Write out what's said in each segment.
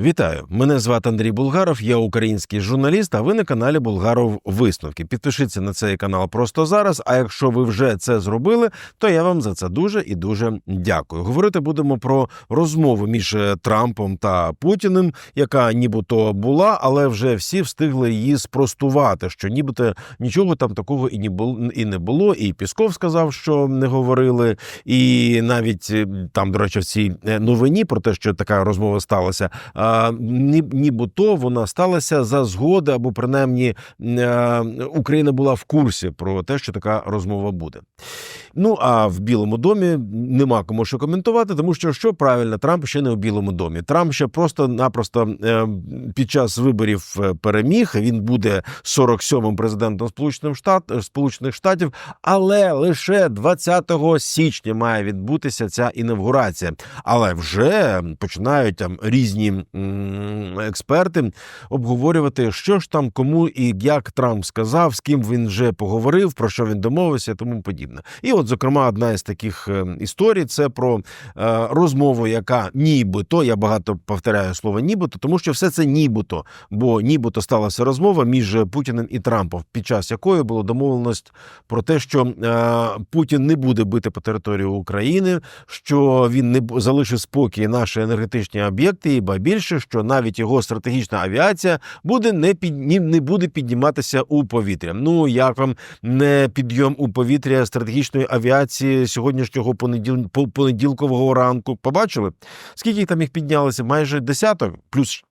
Вітаю! Мене звати Андрій Булгаров, я український журналіст. А ви на каналі Булгаров Висновки. Підпишіться на цей канал просто зараз. А якщо ви вже це зробили, то я вам за це дуже і дуже дякую. Говорити будемо про розмову між е, Трампом та Путіним, яка нібито була, але вже всі встигли її спростувати. Що нібито нічого там такого і і не було. І Пісков сказав, що не говорили, і навіть е, там, до речі, в цій е, новині про те, що така розмова сталася. Ні- нібито вона сталася за згоди, або принаймні е, Україна була в курсі про те, що така розмова буде. Ну а в Білому домі нема кому що коментувати, тому що що правильно, Трамп ще не у Білому домі. Трамп ще просто-напросто е, під час виборів е, переміг. Він буде 47-м президентом Сполучених Штат Сполучених Штатів, але лише 20 січня має відбутися ця інавгурація. Але вже починають там різні експерти обговорювати, що ж там кому і як Трамп сказав, з ким він вже поговорив, про що він домовився, тому подібне. І от, зокрема, одна із таких е, історій це про е, розмову, яка нібито я багато повторяю слово нібито, тому що все це нібито, бо нібито сталася розмова між Путіним і Трампом, під час якої було домовленість про те, що е, Путін не буде бити по території України, що він не залишить спокій наші енергетичні об'єкти, і ба більше, що навіть його стратегічна авіація буде не під не буде підніматися у повітря. Ну як вам не підйом у повітря стратегічної авіації сьогоднішнього понеділ... понеділкового ранку? Побачили? Скільки там їх піднялося? Майже десяток, плюс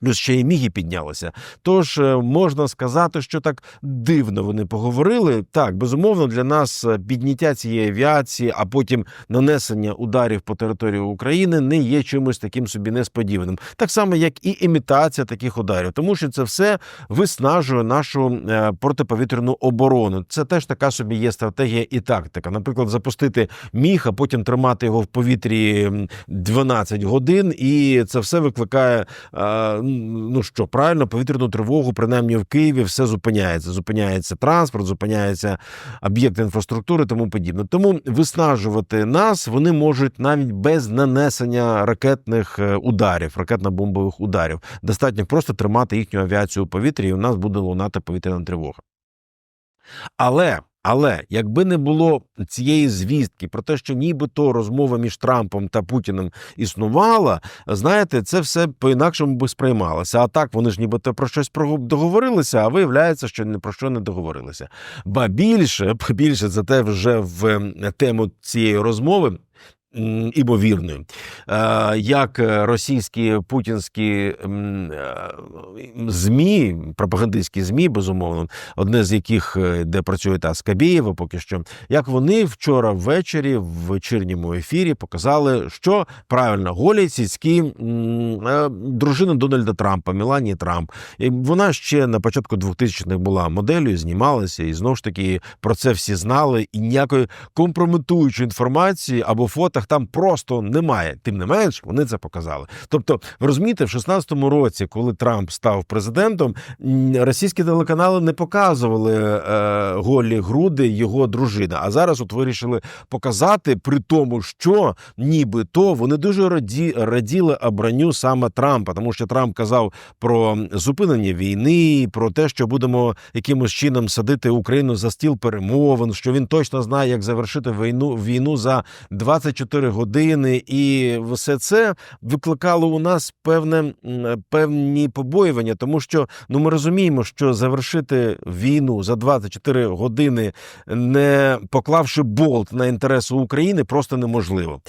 Плюс ще й міги піднялися. Тож е, можна сказати, що так дивно вони поговорили. Так, безумовно, для нас е, підняття цієї авіації, а потім нанесення ударів по території України не є чимось таким собі несподіваним. Так само, як і імітація таких ударів, тому що це все виснажує нашу е, протиповітряну оборону. Це теж така собі є стратегія і тактика. Наприклад, запустити міг, а потім тримати його в повітрі м, 12 годин, і це все викликає. Ну що правильно, повітряну тривогу, принаймні в Києві, все зупиняється. Зупиняється транспорт, зупиняється об'єкти інфраструктури, тому подібне. Тому виснажувати нас вони можуть навіть без нанесення ракетних е, ударів, ракетно-бомбових ударів. Достатньо просто тримати їхню авіацію у повітрі, і у нас буде лунати повітряна тривога. Але. Але якби не було цієї звістки про те, що нібито розмова між Трампом та Путіним існувала, знаєте, це все по-інакшому би сприймалося. А так вони ж нібито про щось договорилися, а виявляється, що ні про що не договорилися. Ба більше, більше за те вже в ем, тему цієї розмови. Імовірною, Е, як російські путінські е, змі, пропагандистські змі, безумовно, одне з яких е, де працює та Скабєєва, поки що, як вони вчора ввечері в вечірньому ефірі показали, що правильно голі сільські е, Дональда Трампа, Меланії Трамп. І вона ще на початку 2000-х була моделлю, знімалася, і знову ж таки про це всі знали. І ніякої компрометуючої інформації або фотах там просто немає. Тим не менш, вони це показали. Тобто, ви розумієте, в 16-му році, коли Трамп став президентом, російські телеканали не показували е, голі груди його дружини. А зараз от вирішили показати, при тому, що нібито вони дуже раді, раділи обранню саме Трампа, тому що Трамп казав про зупинення війни, про те, що будемо якимось чином садити Україну за стіл перемовин, що він точно знає, як завершити війну війну за 24 години, і все це викликало у нас певне певні побоювання, тому що ну ми розуміємо, що завершити війну за 24 години, не поклавши болт на інтереси України, просто неможливо.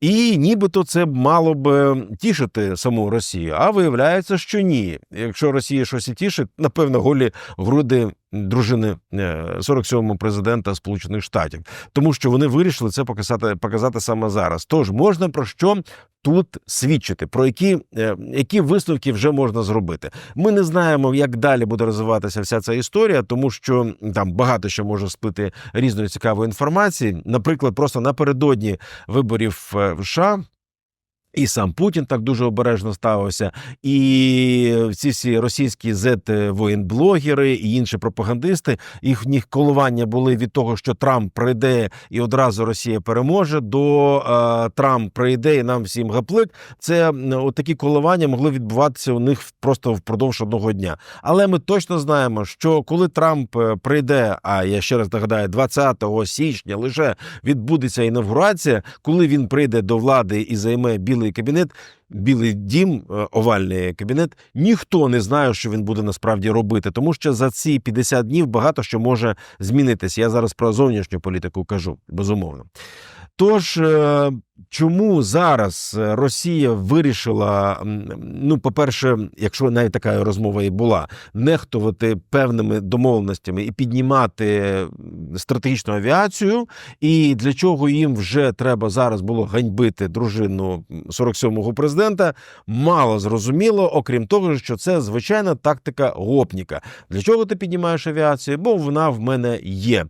І нібито це мало б тішити саму Росію. А виявляється, що ні. Якщо Росія щось і тішить, напевно, голі груди дружини е, 47-го президента Сполучених Штатів, тому що вони вирішили це показати, показати саме зараз. Тож можна про що тут свідчити, про які, е, які висновки вже можна зробити. Ми не знаємо, як далі буде розвиватися вся ця історія, тому що там багато що може сплити різної цікавої інформації. Наприклад, просто напередодні виборів е, в США І сам Путін так дуже обережно ставився, і ці всі російські зет-воєнблогери і інші пропагандисти, їхні коливання були від того, що Трамп прийде і одразу Росія переможе. До е, Трамп прийде і нам всім гаплик. Це м, такі коливання могли відбуватися у них просто впродовж одного дня. Але ми точно знаємо, що коли Трамп е, прийде, а я ще раз нагадаю, 20 січня лише відбудеться інавгурація, коли він прийде до влади і займе білий кабінет. Білий дім, е, овальний кабінет, ніхто не знає, що він буде насправді робити, тому що за ці 50 днів багато що може змінитися. Я зараз про зовнішню політику кажу, безумовно. Тож, е, чому зараз е, Росія вирішила, ну, по-перше, якщо навіть така розмова і була, нехтувати певними домовленостями і піднімати стратегічну авіацію, і для чого їм вже треба зараз було ганьбити дружину 47-го президента, мало зрозуміло, окрім того, що це звичайна тактика гопніка. Для чого ти піднімаєш авіацію? Бо вона в мене є.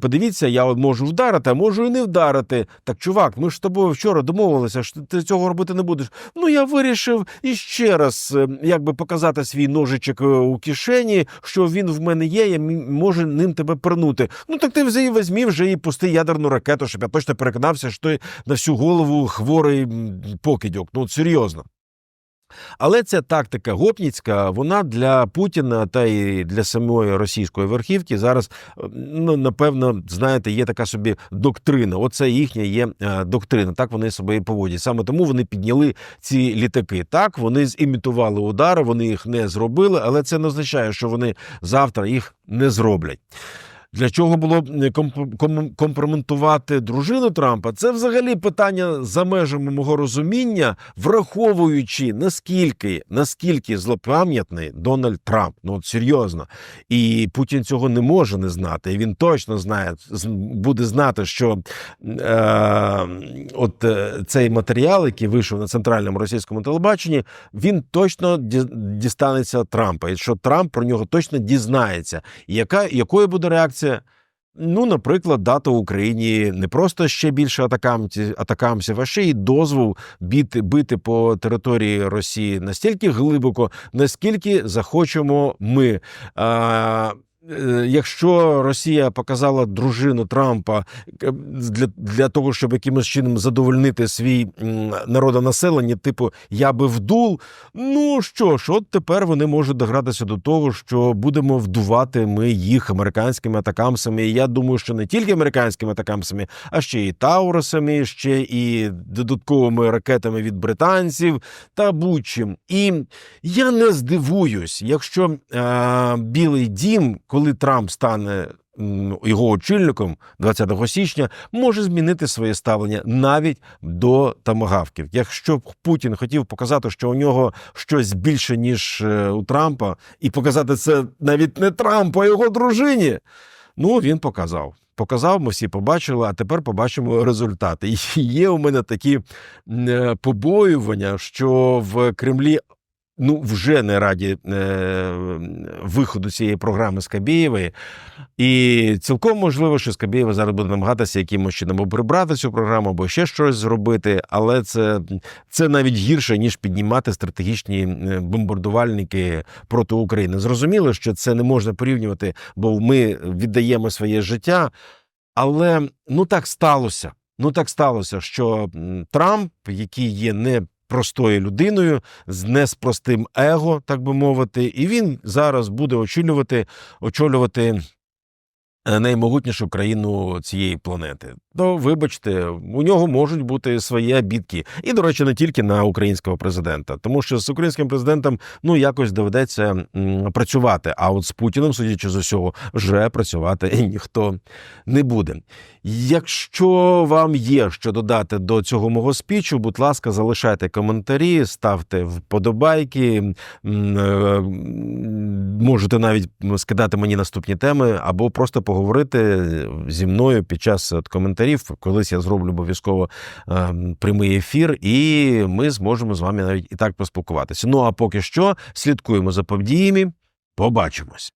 Подивіться, я от можу вдарити, а можу і не вдарити. Так, чувак, ми ж з тобою вчора домовилися, що ти цього робити не будеш. Ну я вирішив іще раз е, якби показати свій ножичок е, у кишені, що він в мене є, я можу ним тебе пернути. Ну так ти взагалі візьмі вже і пусти ядерну ракету, щоб я точно переконався, що ти на всю голову хворий покидьок. Ну серйозно. Але ця тактика гопніцька, вона для Путіна та й для самої російської верхівки зараз, е, ну напевно, знаєте, є така собі доктрина. Оце їхня є е, доктрина. Так вони себе і поводять. Саме тому вони підняли ці літаки. Так вони зімітували удари, вони їх не зробили, але це не означає, що вони завтра їх не зроблять. Для чого було ком- компрометувати дружину Трампа? Це взагалі питання за межами мого розуміння, враховуючи наскільки наскільки злопам'ятний Дональд Трамп. Ну от серйозно, і Путін цього не може не знати. І він точно знає, буде знати, що е, от е, цей матеріал, який вийшов на центральному російському телебаченні, він точно ді- дістанеться Трампа, і що Трамп про нього точно дізнається. Яка якою буде реакція? Ну, наприклад, дати Україні не просто ще більше атакамців, а ще й дозвол бити, бити по території Росії настільки глибоко, наскільки захочемо ми. А, Якщо Росія показала дружину Трампа е, для, для того, щоб якимось чином задовольнити свій народонаселення, типу я би вдул, ну що ж, от тепер вони можуть догратися до того, що будемо вдувати ми їх американськими атакамсами. І я думаю, що не тільки американськими атакамсами, а ще і Таурусами, ще і додатковими ракетами від британців та будь-чим. І я не здивуюсь, якщо е, Білий Дім, коли Трамп стане. Його очільником 20 січня може змінити своє ставлення навіть до тамагавків. Якщо б Путін хотів показати, що у нього щось більше ніж е, у Трампа, і показати це навіть не Трампу, а його дружині. Ну він показав. Показав, ми всі побачили, а тепер побачимо результати. І є у мене такі е, побоювання, що в Кремлі ну вже не раді е, виходу цієї програми Скабєєвої. І цілком можливо, що Скабєєва зараз буде намагатися якимось чином прибрати цю програму, або ще щось зробити. Але це, це навіть гірше, ніж піднімати стратегічні е, бомбардувальники проти України. Зрозуміло, що це не можна порівнювати, бо ми віддаємо своє життя. Але ну так сталося. Ну так сталося, що Трамп, який є не простою людиною, з неспростим его, так би мовити, і він зараз буде очолювати, очолювати наймогутнішу країну цієї планети. То вибачте, у нього можуть бути свої обідки. І, до речі, не тільки на українського президента, тому що з українським президентом ну якось доведеться працювати. А от з Путіним, судячи з усього, вже працювати ніхто не буде. Якщо вам є що додати до цього мого спічу, будь ласка, залишайте коментарі, ставте вподобайки, е, можете навіть скидати мені наступні теми, або просто поговорити зі мною під час от коментарів. Колись я зроблю обов'язково е, прямий ефір, і ми зможемо з вами навіть і так поспілкуватися. Ну а поки що слідкуємо за подіями. Побачимось.